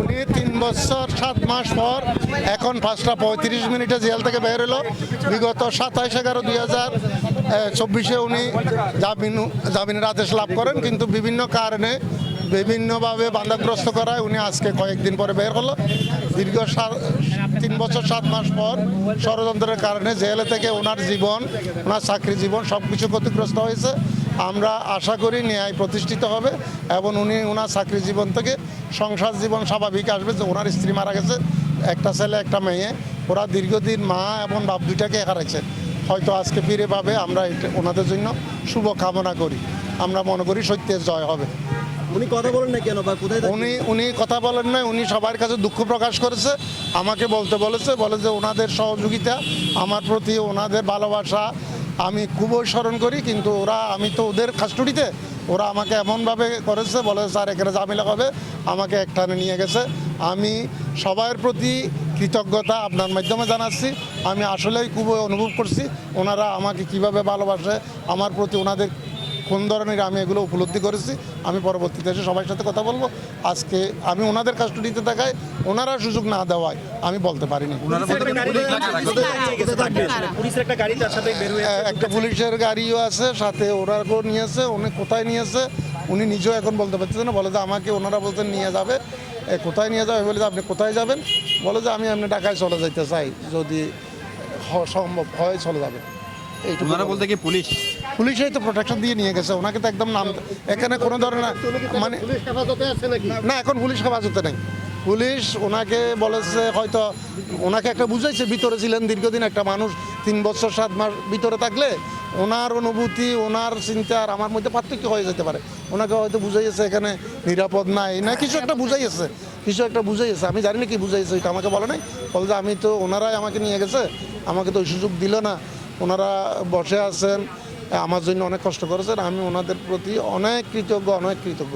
উনি তিন বছর, সাত মাস পর, এখন পাঁচটা পঁয়ত্রিশ মিনিটে জেল থেকে বের হলো। বিগত সাতাইশ এগারো দুই হাজার চব্বিশে উনি জামিন জামিনের আদেশ লাভ করেন, কিন্তু বিভিন্ন কারণে বিভিন্নভাবে বাধাগ্রস্ত করায় উনি আজকে কয়েকদিন পরে বের হলো। দীর্ঘ তিন বছর, সাত মাস পর ষড়যন্ত্রের কারণে জেলে থেকে ওনার জীবন, ওনার চাকরি জীবন সব কিছু ক্ষতিগ্রস্ত হয়েছে। আমরা আশা করি ন্যায় প্রতিষ্ঠিত হবে এবং উনি ওনার চাকরি জীবন থেকে সংসার জীবন স্বাভাবিক আসবে যে ওনার স্ত্রী মারা গেছে, একটা ছেলে, একটা মেয়ে। ওরা দীর্ঘদিন মা এবং বাপ দুইটাকে হারাইছে। হয়তো আজকে ফিরে পাবে, আমরা ওনাদের জন্য শুভ কামনা করি। আমরা মনে করি সত্যের জয় হবে। উনি কথা বলেন না কেন কোথায় উনি উনি কথা বলেন উনি সবার কাছে দুঃখ প্রকাশ করেছে, আমাকে বলতে বলেছে, বলে যে ওনাদের সহযোগিতা, আমার প্রতি ওনাদের ভালোবাসা, আমি খুবই স্মরণ করি, কিন্তু ওরা, আমি তো ওদের কাস্টডিতে ওরা আমাকে এমনভাবে করেছে, বলে স্যার, এখানে জামিলা হবে, আমাকে একটানে নিয়ে গেছে। আমি সবার প্রতি কৃতজ্ঞতা আপনার মাধ্যমে জানাচ্ছি, আমি আসলেই খুবই অনুভব করছি, ওনারা আমাকে কীভাবে ভালোবাসে, আমার প্রতি ওনাদের কোন ধরনের আমি এগুলো উপলব্ধি করেছি আমি পরবর্তীতে এসে সবার সাথে কথা বলব। আজকে আমি ওনাদের কাস্টডিতে থাকায় ওনারা সুযোগ না দেওয়ায় আমি বলতে পারিনি। পুলিশের একটা গাড়ি তার সাথে বের এ- একটা পুলিশের গাড়িও আছে সাথে ওরাও নিয়েছে উনি কোথায় নিয়েছে উনি নিজেও এখন বলতে পারছেন না বলে যে আমাকে ওনারা বলছেন নিয়ে যাবে। এ, কোথায় নিয়ে যাবে বলে যে আপনি কোথায় যাবেন? বলে যে আমি আপনি ঢাকায় চলে যাইতে চাই যদি সম্ভব হয় চলে যাবে এইটুকু ওনারা বলতে কি পুলিশ? পুলিশই তো প্রোটেকশন দিয়ে নিয়ে গেছে। ওনাকে তো একদম নাম এখানে কোনো ধরনের মানে না এখন পুলিশ হেফাজতে নেই। পুলিশ ওনাকে বলেছে হয়তো ওনাকে একটা বুঝাইছে ভিতরে ছিলেন দীর্ঘদিন একটা মানুষ তিন বছর সাত মাস ভিতরে থাকলে ওনার অনুভূতি ওনার চিন্তা আর আমার মধ্যে পার্থক্য হয়ে যেতে পারে। ওনাকে হয়তো বুঝাইছে এখানে নিরাপদ নাই। না কিছু একটা বুঝাইছে। কিছু একটা বুঝাইছে। আমি জানি না কি বুঝাইছে এটা আমাকে বলে নাই। বলে যে আমি তো ওনারাই আমাকে নিয়ে গেছে। আমাকে তো ওই সুযোগ দিল না। ওনারা বসে আছেন, আমার জন্য অনেক কষ্ট করেছেন, আমি ওনাদের প্রতি অনেক কৃতজ্ঞ অনেক কৃতজ্ঞ।